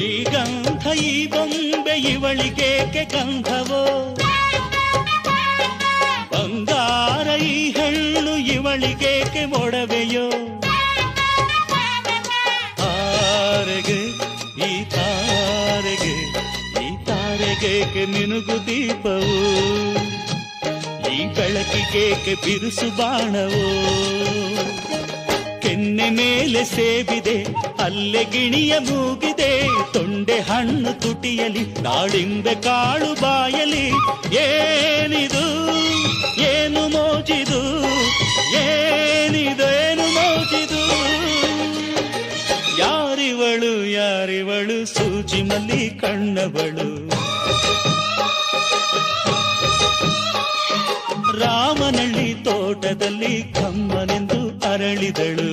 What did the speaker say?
ಶ್ರೀಗಂಧ ಈ ಬೊಂಬೆ, ಇವಳಿಗೇಕೆ ಗಂಧವೋ? ಬಂಗಾರ, ಈ ಹೆಣ್ಣು ಇವಳಿಗೇಕೆ ಮೊಡವೆಯೋ ತಾರೆಗೆ, ಈ ತಾರೆಗೆ, ಈ ತಾರೆಗೇಕೆ ಮಿನುಗು ದೀಪವು? ಈ ಬೆಳಕಿಗೇಕೆ ಬಿರುಸು ಬಾಣವೋ? ಕೆನ್ನೆ ಮೇಲೆ ಸೇವಿದೆ, ಅಲ್ಲೆ ಗಿಣಿಯ ಮೂಗಿದೆ. ತೊಂಡೆ ಹಣ್ಣು ತುಟಿಯಲಿ ದಾಳಿಂಬೆ ಕಾಳು ಬಾಯಲಿ. ಏನಿದು, ಏನು ಮೋಜಿದು, ಏನಿದು, ಏನು ಮೋಜಿದು. ಯಾರಿವಳು ಯಾರಿವಳು, ಸೂಜಿ ಮಲ್ಲಿ ಕಣ್ಣವಳು. ಕಮ್ಮನಳ್ಳಿ ತೋಟದಲ್ಲಿ ಕಮ್ಮನೆಂದು ಅರಳಿದಳು.